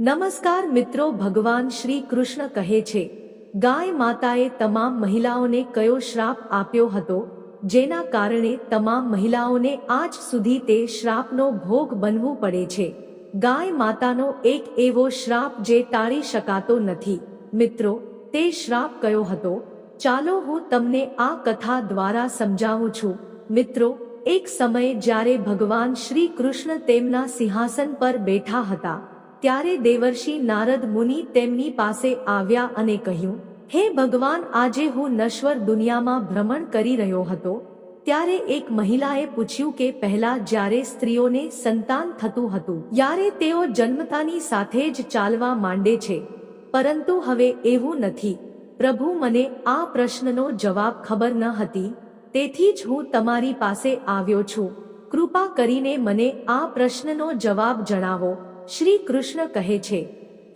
નમસ્કાર મિત્રો, ભગવાન શ્રી કૃષ્ણ કહે છે, ગાય માતાએ તમામ મહિલાઓને કયો શ્રાપ આપ્યો હતો? જેના કારણે તમામ મહિલાઓને આજ સુધી તે શ્રાપનો ભોગ બનવું પડે છે? ગાય માતાનો એક એવો શ્રાપ જે ટાળી શકાતો નથી. મિત્રો, તે શ્રાપ કયો હતો? ચાલો હું તમને આ કથા દ્વારા સમજાવું છું. મિત્રો, એક સમયે જ્યારે ભગવાન શ્રી કૃષ્ણ તેમના સિંહાસન પર બેઠા હતા ત્યારે દેવર્ષિ નારદ મુનિ તેમની પાસે આવ્યા અને કહ્યું, હે ભગવાન, આજે હું નશ્વર દુનિયામાં ભ્રમણ કરી રહ્યો હતો. ત્યારે એક મહિલાએ પૂછ્યું કે પહેલા જ્યારે સ્ત્રીઓને સંતાન થતું હતું, ત્યારે તેઓ જન્મતાની સાથે જ ચાલવા માંડે છે. પરંતુ હવે એવું નથી. પ્રભુ મને આ પ્રશ્નનો જવાબ ખબર ન હતી. તેથી જ હું તમારી પાસે આવ્યો છું. કૃપા કરીને મને આ પ્રશ્નનો જવાબ જણાવો. શ્રી કૃષ્ણ કહે છે,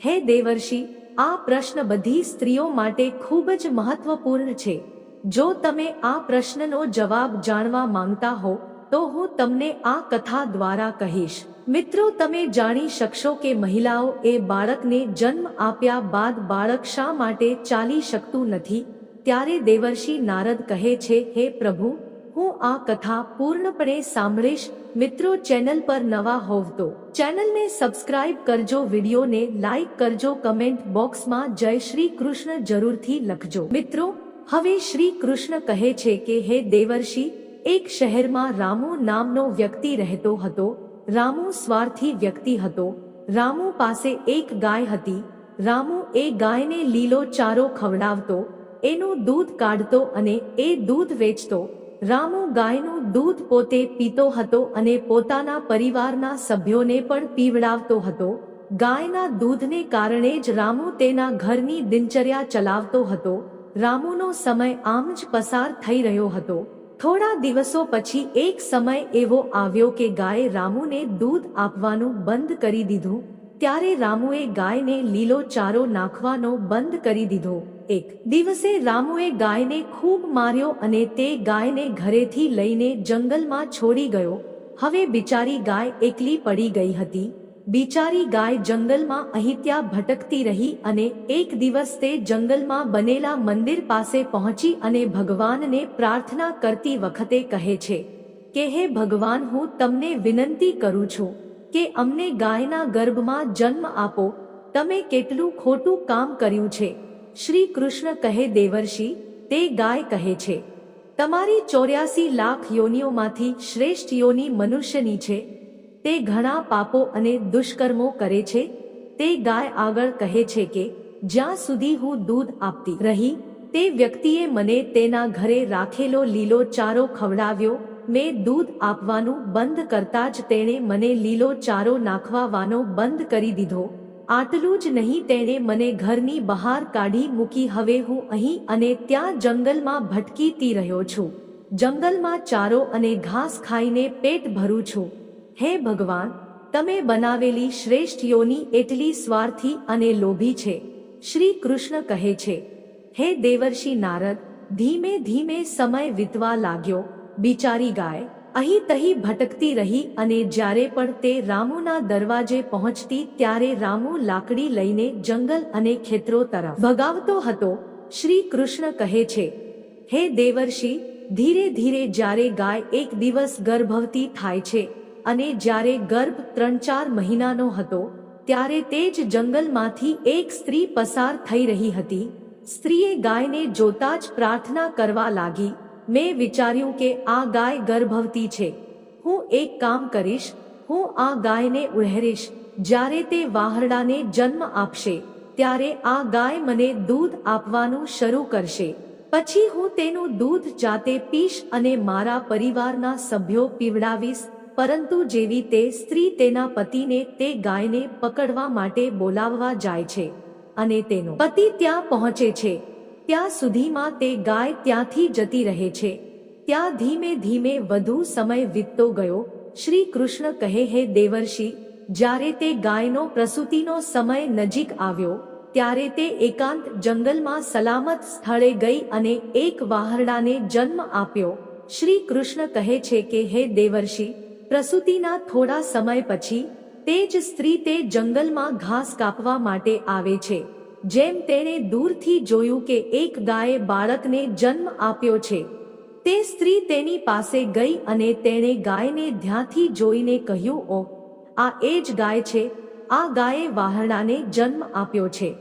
હે દેવર્ષિ, આ પ્રશ્ન બધી સ્ત્રીઓ માટે ખૂબ જ મહત્વપૂર્ણ છે. જો તમે આ પ્રશ્નનો જવાબ જાણવા માંગતા હો, તો હું તમને આ કથા દ્વારા કહીશ. મિત્રો, તમે જાણી શકશો કે મહિલાઓ એ બાળકને જન્મ આપ્યા બાદ બાળક શા માટે ચાલી શકતું નથી? ત્યારે દેવર્ષિ નારદ કહે છે, હે પ્રભુ હું આ કથા પૂર્ણપણે સાંભળીશ. મિત્રો, ચેનલ પર નવા હોવ તો ચેનલને સબસ્ક્રાઇબ કરજો, વિડીયોને લાઈક કરજો, કમેન્ટ બોક્સમાં જય શ્રી કૃષ્ણ જરૂરથી લખજો. મિત્રો, હવે શ્રી કૃષ્ણ કહે છે કે, હે દેવર્ષિ, એક શહેરમાં રામુ નામનો વ્યક્તિ રહેતો હતો. રામુ સ્વાર્થી વ્યક્તિ હતો. રામુ પાસે એક ગાય હતી. રામુ એ ગાયને લીલો ચારો ખવડાવતો. એનું દૂધ કાઢતો અને એ દૂધ વેચતો. રામુ ગાયનું દૂધ પોતે પીતો હતો અને પોતાના પરિવારના સભ્યોને પણ પીવડાવતો હતો. ગાયના દૂધને કારણે જ રામુ તેના ઘરની દિનચર્યા ચલાવતો હતો. રામુનો સમય આમ જ પસાર થઈ રહ્યો હતો. થોડા દિવસો પછી એક સમય એવો આવ્યો કે ગાયે રામુને દૂધ આપવાનું બંધ કરી દીધું. ત્યારે રામુએ ગાયને લીલો ચારો નાખવાનો બંધ કરી દીધો. એક દિવસે રામુએ ગાયને ખૂબ માર્યો અને તે ગાયને ઘરેથી લઈને જંગલમાં છોડી ગયો. હવે બિચારી ગાય એકલી પડી ગઈ હતી. બિચારી ગાય જંગલમાં અહીં ત્યાં ભટકતી રહી અને એક દિવસ તે જંગલમાં બનેલા મંદિર પાસે પહોંચી અને ભગવાનને પ્રાર્થના કરતી વખતે કહે છે, કે હે ભગવાન, હું તમને વિનંતી કરું છું કે અમને ગાયના ગર્ભમાં જન્મ આપો. તમે કેટલું ખોટું કામ કર્યું છે. શ્રી કૃષ્ણ કહે દેવર્ષિ, તે ગાય કહે છે, તમારી ચોર્યાસી લાખ યોનિઓમાંથી શ્રેષ્ઠ યોની મનુષ્યની છે, તે ઘણા પાપો અને દુષ્કર્મો કરે છે, તે ગાય આગળ કહે છે કે, જ્યાં સુધી હું દૂધ આપતી રહી, તે વ્યક્તિએ મને તેના ઘરે રાખેલો લીલો ચારો ખવડાવ્યો, મેં દૂધ આપવાનું બંધ કરતા જ તેણે મને લીલો ચારો નાખવાનો બંધ કરી દીધો. આટલું જ નહીં, તેણે મને ઘરની બહાર કાઢી મૂકી, હવે હું અહીં અને ત્યાં જંગલમાં ભટકીતી રહ્યો છું. જંગલમાં ચારો અને ઘાસ ખાઈને પેટ ભરું છું. હે ભગવાન, તમે બનાવેલી શ્રેષ્ઠ યોની એટલી સ્વાર્થી અને લોભી છે. શ્રી કૃષ્ણ કહે છે, હે દેવર્ષિ નારદ, ધીમે ધીમે સમય વીતવા લાગ્યો. બિચારી ગાય અહીં તહી ભટકતી રહી અને જ્યારે પણ તે રામુના દરવાજે પહોંચતી ત્યારે રામુ લાકડી લઈને જંગલ અને ખેતરો તરફ ભગાવતો હતો. શ્રી કૃષ્ણ કહે છે, હે દેવર્ષિ, ધીરે ધીરે જ્યારે ગાય એક દિવસ ગર્ભવતી થાય છે અને જ્યારે ગર્ભ ત્રણ ચાર મહિનાનો હતો, ત્યારે તે જ જંગલમાંથી એક સ્ત્રી પસાર થઈ રહી હતી. સ્ત્રીએ ગાયને જોતા જ પ્રાર્થના કરવા લાગી. મેં વિચાર્યું કે આ ગાય ગર્ભવતી છે. હું એક કામ કરીશ, હું આ ગાયને ઉહેરીશ, જ્યારે તે વાહરડાને જન્મ આપશે, ત્યારે આ ગાય મને દૂધ આપવાનું શરૂ કરશે. પછી હું તેનું દૂધ જાતે પીશ અને મારા પરિવારના સભ્યો પીવડાવીશ, પરંતુ જેવી તે સ્ત્રી તેના પતિને તે ગાયને પકડવા માટે બોલાવવા જાય છે અને તેનો પતિ ત્યાં પહોંચે છે. ત્યાં સુધીમાં તે ગાય ત્યાંથી જતી રહે છે. ત્યાં ધીમે ધીમે વધુ સમય વીતતો ગયો. શ્રી કૃષ્ણ કહે, હે દેવર્ષિ, જ્યારે તે ગાયનો પ્રસૂતિનો સમય નજીક આવ્યો, ત્યારે તે એકાંત જંગલમાં સલામત સ્થળે ગઈ અને એક વાહરડાને જન્મ આપ્યો. શ્રી કૃષ્ણ કહે છે કે, હે દેવર્ષિ, પ્રસૂતિના થોડા સમય પછી, તે જ સ્ત્રી તે જંગલમાં ઘાસ કાપવા માટે આવે છે. જેમ તેણે દૂરથી જોયું કે એક ગાયે બાળકને જન્મ આપ્યો છે, તે સ્ત્રી તેની પાસે ગઈ અને તેણે ગાયને ધ્યાંથી જોઈને કહ્યું, ઓ, આ એ જ ગાય છે, આ ગાયે વાહરણાને જન્મ આપ્યો છે.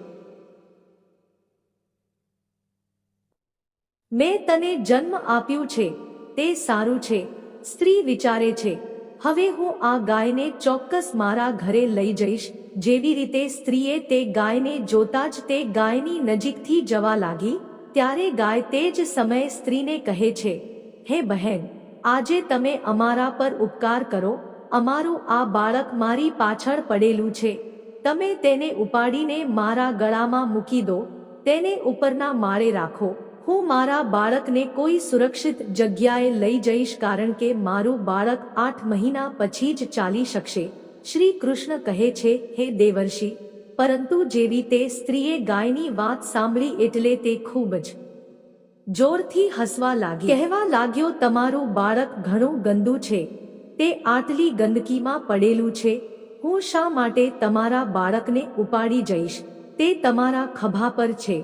મેં તને જન્મ આપ્યું છે, તે સારું છે. સ્ત્રી વિચારે છે હવે હું આ ગાયને ચોક્કસ મારા ઘરે લઈ જઈશ. જેવી રીતે સ્ત્રીએ તે ગાયને જોતા જ તે ગાયની નજીકથી જવા લાગી, ત્યારે ગાય તે જ સમયે સ્ત્રીને કહે છે, હે બહેન, આજે તમે અમારા પર ઉપકાર કરો. અમારું આ બાળક મારી પાછળ પડેલું છે. તમે તેને ઉપાડીને મારા ગળામાં મૂકી દો. તેને ઉપરના માળે રાખો. હું મારા બાળકને કોઈ સુરક્ષિત જગ્યાએ લઈ જઈશ કારણ કે મારું બાળક આઠ મહિના પછી જ ચાલી શકશે. શ્રી કૃષ્ણ કહે છે, હે દેવર્ષિ, પરંતુ જેવી તે સ્ત્રીએ ગાયની વાત સાંભળી એટલે તે ખૂબ જ જોરથી હસવા લાગી. કહેવા લાગ્યો, તમારું બાળક ઘણું ગંદુ છે. તે આટલી ગંદકીમાં પડેલું છે. હું શા માટે તમારા બાળકને ઉપાડી જઈશ? તે તમારા ખભા પર છે.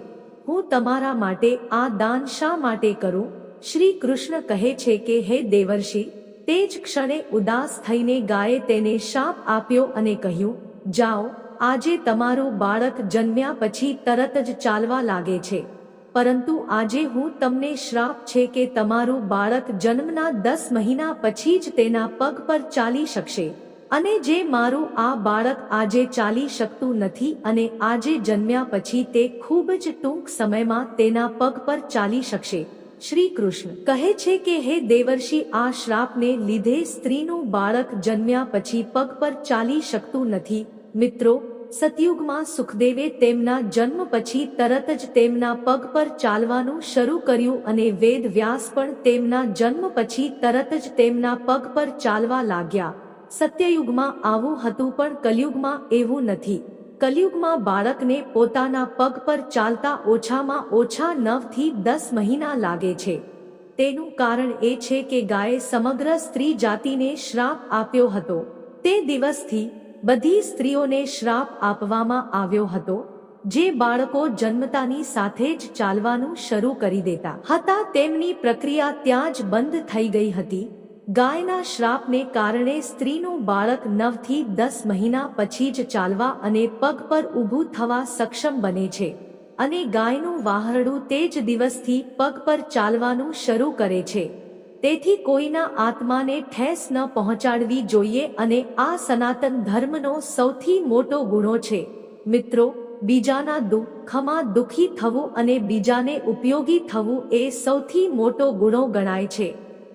હું તમારા માટે આ દાન શા માટે કરું? શ્રી કૃષ્ણ કહે છે કે, હે દેવર્ષિ, તે જ ક્ષણે ઉદાસ થઈને ગાયે તેને શાપ આપ્યો અને કહ્યું, જાઓ, આજે તમારું બાળક જન્મ્યા પછી તરત જ ચાલવા લાગે છે. પરંતુ આજે હું તમને શ્રાપ છે કે તમારું બાળક જન્મના દસ મહિના પછી જ તેના પગ પર ચાલી શકશે. અને જે મારું આ બાળક આજે ચાલી શકતું નથી અને આજે જન્મ્યા પછી તે ખૂબ જ ટૂંક સમયમાં તેના પગ પર ચાલી શકશે. શ્રી કૃષ્ણ કહે છે કે, હે દેવર્ષિ, આ શ્રાપને લીધે સ્ત્રીનું બાળક જન્મ્યા પછી પગ પર ચાલી શકતું નથી. મિત્રો, સતયુગમાં સુખદેવે તેમના જન્મ પછી તરત જ તેમના પગ પર ચાલવાનું શરૂ કર્યું અને વેદ વ્યાસ પણ તેમના જન્મ પછી તરત જ તેમના પગ પર ચાલવા લાગ્યા. સત્યયુગમાં આવું હતું પણ કલયુગમાં એવું નથી. કલયુગમાં બાળકને પોતાના પગ પર ચાલતા ઓછામાં ઓછા નવથી દસ મહિના લાગે છે. તેનું કારણ એ છે કે ગાયે સમગ્ર સ્ત્રી જાતિને શ્રાપ આપ્યો હતો. તે દિવસથી બધી સ્ત્રીઓને શ્રાપ આપવામાં આવ્યો હતો, જે બાળકો જન્મતાની સાથે જ ચાલવાનું શરૂ કરી દેતા હતા તેમની પ્રક્રિયા ત્યાં જ બંધ થઈ ગઈ હતી. ગાયના શ્રાપને કારણે સ્ત્રીનું બાળક નવથી દસ મહિના પછી જ ચાલવા અને પગ પર ઊભું થવા સક્ષમ બને છે અને ગાયનું વાહરડું તે જ દિવસથી પગ પર ચાલવાનું શરૂ કરે છે. તેથી કોઈના આત્માને ઠેસ ન પહોંચાડવી જોઈએ અને આ સનાતન ધર્મનો સૌથી મોટો ગુણો છે. મિત્રો, બીજાના દુઃખમાં દુઃખી થવું અને બીજાને ઉપયોગી થવું એ સૌથી મોટો ગુણો ગણાય છે.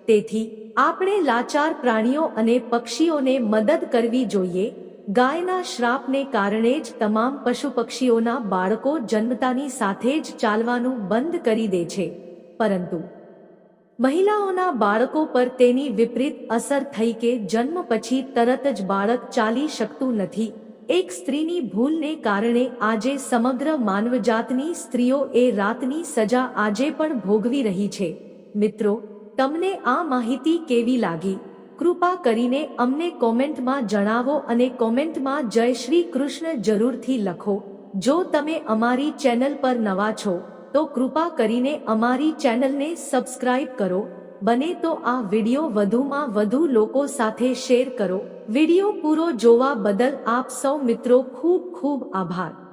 તેથી આપણે લાચાર પ્રાણીઓ અને પક્ષીઓને મદદ કરવી જોઈએ. ગાયના શ્રાપને કારણે જ તમામ પશુ પક્ષીઓના બાળકો જન્મતાની સાથે જ ચાલવાનું બંધ કરી દે છે. પરંતુ મહિલાઓના બાળકો પર તેની વિપરીત અસર થઈ કે જન્મ પછી તરત જ બાળક ચાલી શકતું નથી. એક સ્ત્રીની ભૂલને કારણે આજે સમગ્ર માનવજાતની સ્ત્રીઓ એ રાતની સજા આજે પણ ભોગવી રહી છે. મિત્રો તમને આ માહિતી કેવી લાગી? કૃપા કરીને અમને કોમેન્ટમાં જણાવો અને કોમેન્ટમાં જય શ્રી કૃષ્ણ જરૂરથી લખો. જો તમે અમારી ચેનલ પર નવા છો, તો કૃપા કરીને અમારી ચેનલને સબસ્ક્રાઇબ કરો. બને તો આ વિડિયો વધુમાં વધુ લોકો સાથે શેર કરો. વિડિયો પૂરો જોવા બદલ આપ સૌ મિત્રો ખૂબ ખૂબ આભાર.